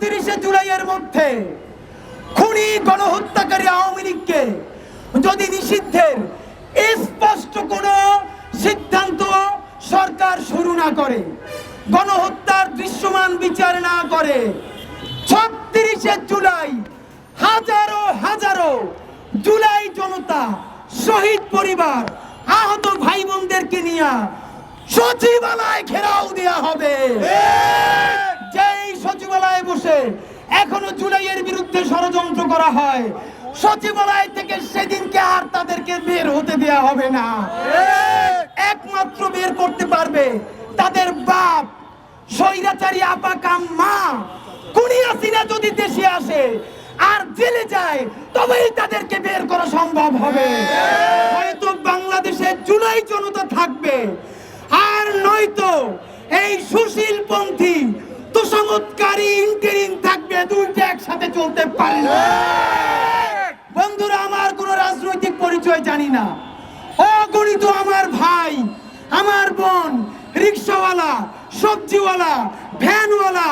ছত্রিশে জুলাইয়ের মধ্যে খুনি গণহত্যাকারী আওয়ামী লীগকে যদি নিষিদ্ধের স্পষ্ট কোনো সিদ্ধান্ত সরকার শুরু না করে, গণহত্যার দৃশ্যমান বিচার না করে, ছত্রিশে জুলাই, হাজারো হাজারো জুলাই জনতা, শহীদ পরিবার, আহত ভাই বোনদেরকে নিয়ে সচিবালয় ঘেরাও দেওয়া হবে। বসে এখনও জুলাইয়ের বিরুদ্ধে ষড়যন্ত্র করা হয়। সচিবালয় থেকে সেদিনকে আর তাদেরকে বের হতে দেয়া হবে না। একমাত্র বের করতে পারবে তাদের বাপ, স্বৈরাচারী আপা কাম মা কুনিয়াসিনা যদি দেশে আসে আর জেলে যায়, তবেই তাদেরকে বের করা সম্ভব হবে। হয়তো বাংলাদেশে জুলাই জনতা থাকবে, আর নয়তো এই সুশীল পন্থী ইন্টারিং থাকবে দুইটা একসাথে চলতে পারে না। বন্ধুরা আমার কোনো রাজনৈতিক পরিচয় জানি না। অগণিত আমার ভাই আমার বোন রিক্সাওয়ালা সবজিওয়ালা ভ্যানওয়ালা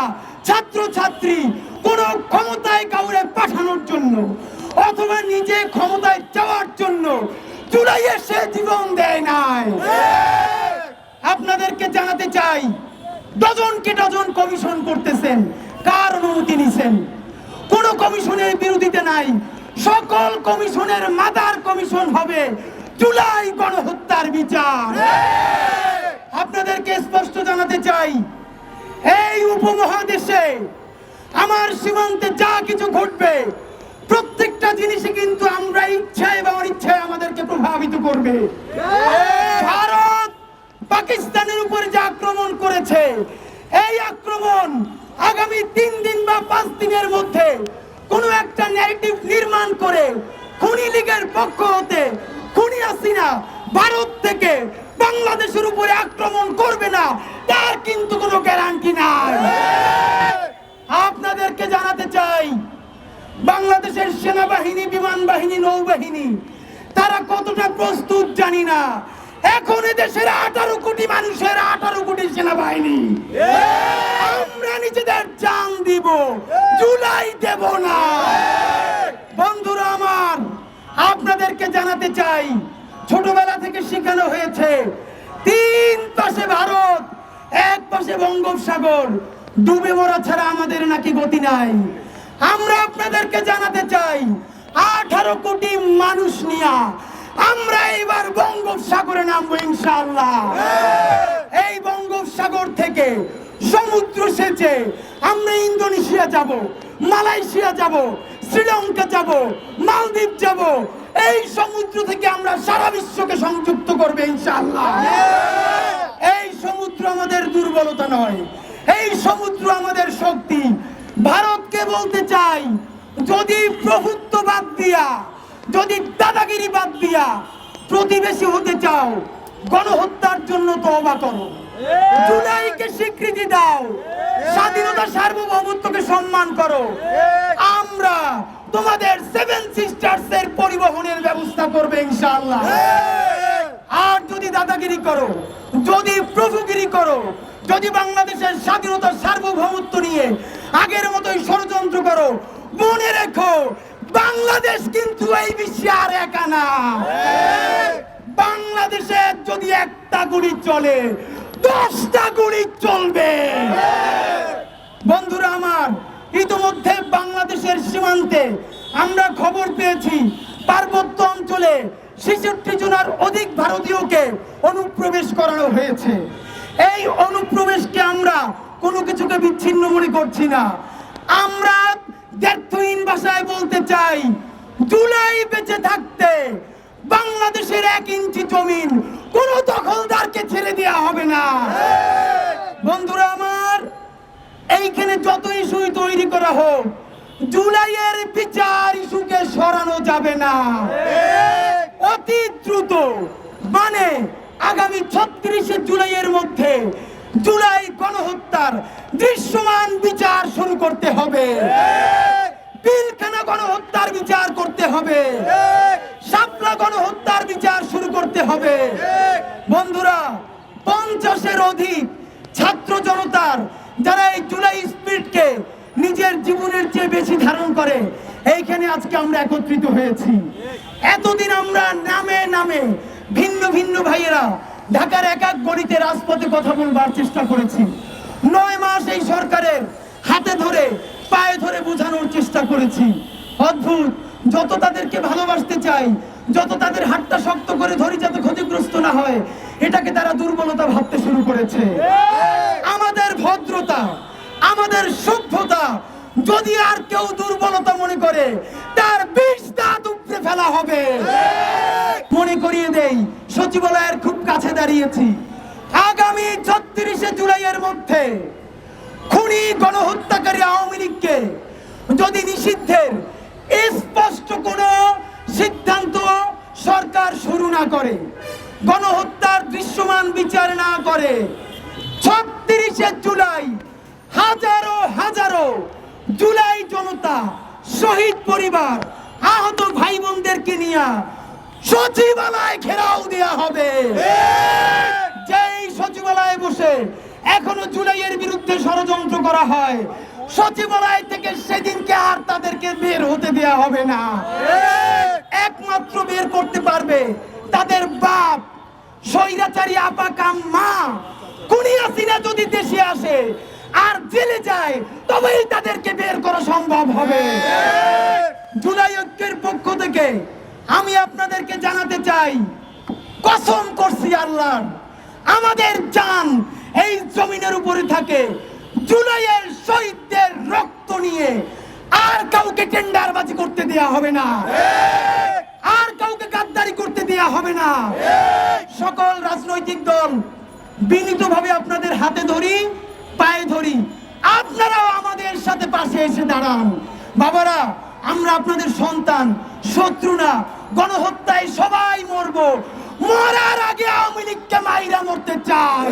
ছাত্র ছাত্রী কোন ক্ষমতায় কাউরে পাঠানোর জন্য অথবা নিজে ক্ষমতায় যাওয়ার জন্য জুলাইয়ে সে জীবন দেয় নাই। আপনাদেরকে জানাতে চাই ডজনকে ডজন কমিশন করতেছেন, কার অনুমতি নিছেন? কোন কমিশনের বিরোধিতা নাই। সকল কমিশনের মাদার কমিশন হবে জুলাই গণহত্যার বিচার। আপনাদেরকে স্পষ্ট জানাতে চাই, এই উপমহাদেশে আমার সীমান্তে যা কিছু ঘটবে, প্রত্যেকটা জিনিসই কিন্তু আমরা ইচ্ছায় এবং অনিচ্ছায় আমাদেরকে প্রভাবিত করবে। ভারত পাকিস্তানের উপরে যে আক্রমণ করেছে, এই আক্রমণ আগামী তিন দিন বা পাঁচ দিনের মধ্যে কোনো একটা ন্যারেটিভ নির্মাণ করে খুনি লীগের পক্ষ হতে খুনি হাসিনা ভারত থেকে বাংলাদেশের উপরে আক্রমণ করবে না, তার কিন্তু কোনো গ্যারান্টি নাই। আপনাদেরকে জানাতে চাই, বাংলাদেশের সেনাবাহিনী, বিমান বাহিনী, নৌবাহিনী, তারা কতটা প্রস্তুত জানি না। এখন দেশের আঠারো কোটি মানুষের আঠারো কোটি সেনাবাহিনী। আমরা নিজেদের জান দিব, জুলাই দেব না। বন্ধুরা আমার, আপনাদেরকে জানাতে চাই, ছোটবেলা থেকে শেখানো হয়েছে, তিন পাশে ভারত, এক পাশে বঙ্গোপসাগর, ডুবে মরা ছাড়া আমাদের নাকি গতি নাই। আমরা আপনাদেরকে জানাতে চাই, আঠারো কোটি মানুষ নিয়া আমরা এবার বঙ্গোপসাগরে নামবো ইনশাআল্লাহ। এই বঙ্গোপসাগর থেকে সমুদ্র সেচে আমরা ইন্দোনেশিয়া যাব মালয়েশিয়া যাব শ্রীলঙ্কা যাব মালদ্বীপ যাব। এই সমুদ্র থেকে আমরা সারা বিশ্বকে সংযুক্ত করবে ইনশাআল্লাহ। এই সমুদ্র আমাদের দুর্বলতা নয়। এই সমুদ্র আমাদের শক্তি। ভারতকে বলতে চাই যদি প্রভুত্ব বাদ দিয়া যদি দাদাগিরি বাদ দিয়া প্রতিবেশী হতে চাও গণহত্যার জন্য তওবা করো। জুলাইকে স্বীকৃতি দাও। স্বাধীনতা সার্বভৌমত্বকে সম্মান করো। আমরা তোমাদের সেভেন সিস্টার্স এর পরিবহনের ব্যবস্থা করবে ইনশাআল্লাহ। আর যদি দাদাগিরি করো যদি প্রভুগিরি করো যদি বাংলাদেশের স্বাধীনতার সার্বভৌমত্ব নিয়ে আগের মতোই ষড়যন্ত্র করো মনে রেখো বাংলাদেশ কিন্তু এই বিশ্বে আর একা না। বাংলাদেশে যদি একটা গুড়ি চলে, দশটা গুলি চলবে। বন্ধুরা আমার, ইতিমধ্যে বাংলাদেশের সীমান্তে আমরা খবর পেয়েছি, পার্বত্য অঞ্চলে ছেষট্টি জনের অধিক ভারতীয়কে অনুপ্রবেশ করানো হয়েছে। এই অনুপ্রবেশকে আমরা কোনো কিছুকে বিচ্ছিন্ন মনে করছি না। আমরা দ্ব্যর্থহীন ভাষায় বলতে চাই জুলাই বেঁচে থাকতে বাংলাদেশের এক ইঞ্চি জমিন কোন দখলদারকে ছেড়ে দেওয়া হবে না। বন্ধুরা আমার, এইখানে যত ইস্যুই তৈরি করা হোক, জুলাইয়ের বিচার ইস্যুকে সরানো যাবে না। অতি দ্রুত মানে আগামী ছত্রিশে জুলাইয়ের মধ্যে জুলাই গণহত্যার দৃশ্যমান বিচার শুরু করতে হবে। গণহত্যার বিচার করতে হবে। শাপলা গণহত্যার বিচার শুরু করতে হবে। বন্ধুরা, পঞ্চাশের অধিক ছাত্র জনতার যারা এই জুলাই স্পিরিটকে নিজের জীবনের চেয়ে বেশি ধারণ করে, এইখানে আজকে আমরা একত্রিত হয়েছি। এতদিন আমরা নামে নামে ভিন্ন ভিন্ন ভাইয়েরা ঢাকার এক এক গণিতে রাজপথে কথা বলবার চেষ্টা করেছি। নয় মাস এই সরকারের হাতে ধরে, পায়ে ধরে বোঝানোর চেষ্টা করেছি। অদ্ভুত, যত তাদেরকে ভালোবাসতে চাই, যত তাদের হাতটা শক্ত করে ধরি যাতে ক্ষতিগ্রস্ত না হয়, এটাকে তারা দুর্বলতা ভাবতে শুরু করেছে। আমাদের ভদ্রতা, আমাদের সভ্যতা যদি আর কেউ দুর্বলতা মনে করে, তার বিষ দাঁত উপড়ে ফেলা হবে। মনে করিয়ে দেই, সচিবালয়ের খুব কাছে দাঁড়িয়েছি। আগামী ছত্রিশে জুলাইয়ের মধ্যে খুনি গণহত্যাকারী আওয়ামী লীগকে যদি নিষিদ্ধের স্পষ্ট কোনো সিদ্ধান্ত সরকার শুরু না করে, গণহত্যার দৃশ্যমান বিচার না করে, ছত্রিশে জুলাই হাজারো হাজারো জুলাই জনতা, শহীদ পরিবার আহত নিয়ে সচিবালয় ঘেরাও দেয়া হবে। যেই সচিবালয়ে বসে এখনও জুলাইয়ের বিরুদ্ধে ষড়যন্ত্র করা হয় সচিবালয় থেকে সেদিনকে আর তাদেরকে বের হতে দেয়া হবে না। একমাত্র বের করতে পারবে তাদের বাপ স্বৈরাচারী আপা কাম মা। কুনি হাসিনা যদি দেশে আসে আর জেলে যায় তবেই তাদেরকে বের করা সম্ভব হবে। জুলাই ঐক্যের পক্ষ থেকে আমি আপনাদেরকে জানাতে চাই, কসম করছি আল্লাহ আমাদের জান এই জমিনের উপরে থাকে। জুলাইয়ের শহীদদের রক্ত নিয়ে আর কাউকে টেন্ডারবাজি করতে দেয়া হবে না। আর কাউকে গাদ্দারি করতে দেয়া হবে না। সকল রাজনৈতিক দল বিনীতভাবে আপনাদের হাতে ধরি, পায়ে ধরি। আপনারাও আমাদের সাথে পাশে এসে দাঁড়ান। বাবারা, আমরা আপনাদের সন্তান, শত্রু না। গণহত্যায় সবাই মরবো। মরার আগে আওয়ামী লীগকে মাইরা মরতে চাই।